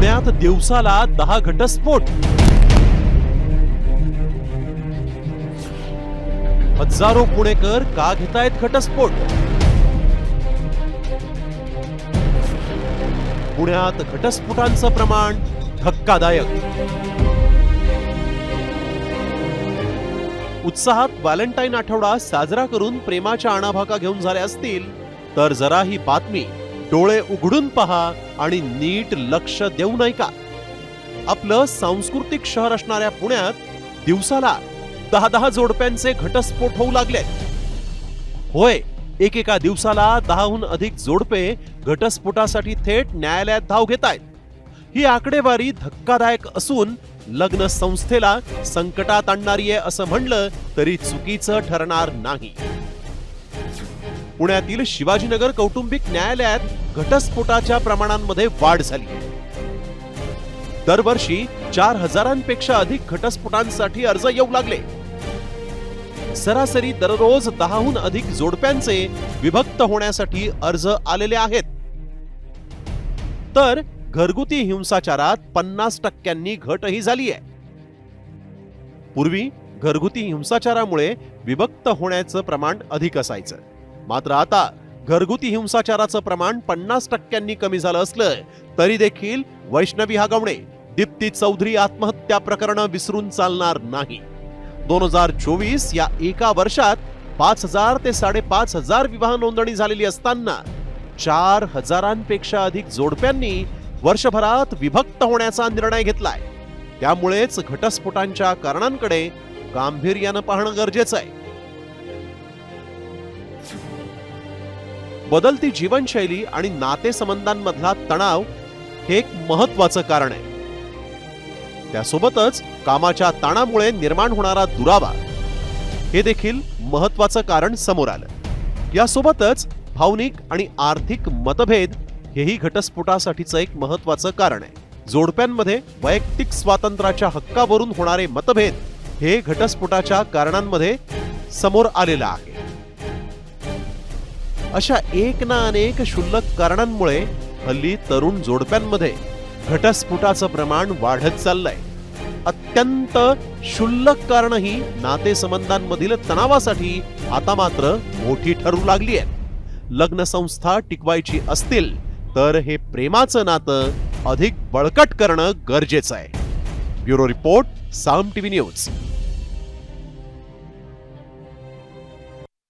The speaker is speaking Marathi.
पुण्यात दिवसाला दहा घटस्फोट हजारो पुणेकर का घेतायत घटस्फोट? पुण्यात घटस्फोटांचं प्रमाण धक्कादायक. उत्साहात व्हॅलेंटाईन आठवडा साजरा करून प्रेमाच्या आणाभाका घेऊन झाल्या असतील तर जरा ही बातमी. डोळे उघडून पहा आणि नीट लक्ष देऊ नये का आपलं सांस्कृतिक शहर असणाऱ्या पुण्यात दिवसाला दहा दहा जोडप्यांचे घटस्फोट होऊ लागले. होय एकेका दिवसाला दहाहून अधिक जोडपे घटस्फोटासाठी थेट न्यायालयात धाव घेत आहेत. ही आकडेवारी धक्कादायक असून लग्न संस्थेला संकटात आणणारी आहे असं म्हणलं तरी चुकीचं ठरणार नाही. पुण्यातील शिवाजीनगर कौटुंबिक न्यायालयात घटस्फोटाच्या प्रमाणांमध्ये वाढ झाली. दरवर्षी चार हजारांपेक्षा अधिक घटस्फोटांसाठी अर्ज येऊ लागले. सरासरी दररोज दहाहून अधिक जोडप्यांचे विभक्त होण्यासाठी अर्ज आलेले आहेत. तर घरगुती हिंसाचारात पन्नास टक्क्यांनी घटही झाली आहे. पूर्वी घरगुती हिंसाचारामुळे विभक्त होण्याचं प्रमाण अधिक असायचं. मात्र आता घरगुती हिंसाचाराचं प्रमाण पन्नास टक्क्यांनी कमी झालं असलं तरी देखील वैष्णवी हागवणे दीप्ती चौधरी आत्महत्या प्रकरण विसरून चालणार नाही. दोन हजार चोवीस या एका वर्षात पाच हजार ते साडेपाच हजार विवाह नोंदणी झालेली असताना चार हजारांपेक्षा अधिक जोडप्यांनी वर्षभरात विभक्त होण्याचा निर्णय घेतलाय. त्यामुळेच घटस्फोटांच्या कारणांकडे गांभीर्यानं पाहणं गरजेचं आहे. बदलती जीवनशैली आणि नातेसंबंधांमधला तणाव हे एक महत्वाचं कारण आहे. त्यासोबतच कामाच्या ताणामुळे निर्माण होणारा दुरावा हे देखील महत्वाचं कारण समोर आलं. यासोबतच भावनिक आणि आर्थिक मतभेद हेही घटस्फोटासाठीचं एक महत्वाचं कारण आहे. जोडप्यांमध्ये वैयक्तिक स्वातंत्र्याच्या हक्कावरून होणारे मतभेद हे घटस्फोटाच्या कारणांमध्ये समोर आलेलं आहे. अशा एक ना अनेक क्षुल्लक कारणांमुळे हल्ली तरुण जोडप्यांमध्ये घटस्फोटाचं प्रमाण वाढत चाललंय. अत्यंत क्षुल्लक कारणही नातेसंबंधांमधील तणावासाठी आता मात्र मोठी ठरू लागली आहेत लग्न संस्था टिकवायची असतील तर हे प्रेमाचं नातं अधिक बळकट करणं गरजेचं आहे. Bureau report Saam TV news.